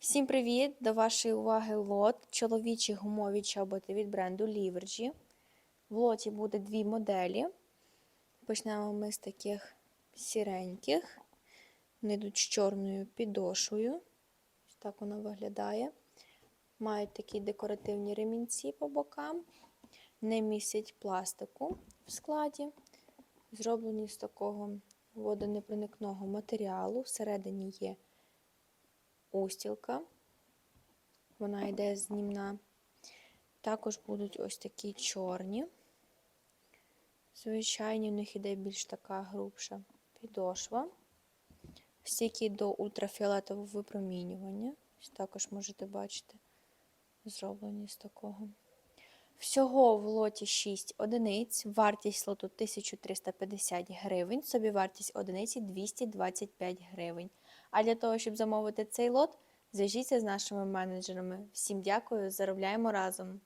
Всім привіт! До вашої уваги лот чоловічі гумові чоботи від бренду Livergy. В лоті буде дві моделі. Почнемо ми з таких сіреньких. Вони йдуть з чорною підошвою. Ось так воно виглядає. Мають такі декоративні ремінці по бокам. Не містять пластику в складі. Зроблені з такого водонепроникного матеріалу. Всередині є устілка. Вона йде знімна. Також будуть ось такі чорні. Звичайні, в них іде більш така грубша підошва. Стійкі до ультрафіолетового випромінювання. Також можете бачити, зроблені з такого. Всього в лоті 6 одиниць, вартість лоту 1350 гривень, собівартість одиниці 225 гривень. А для того, щоб замовити цей лот, зв'яжіться з нашими менеджерами. Всім дякую, заробляємо разом!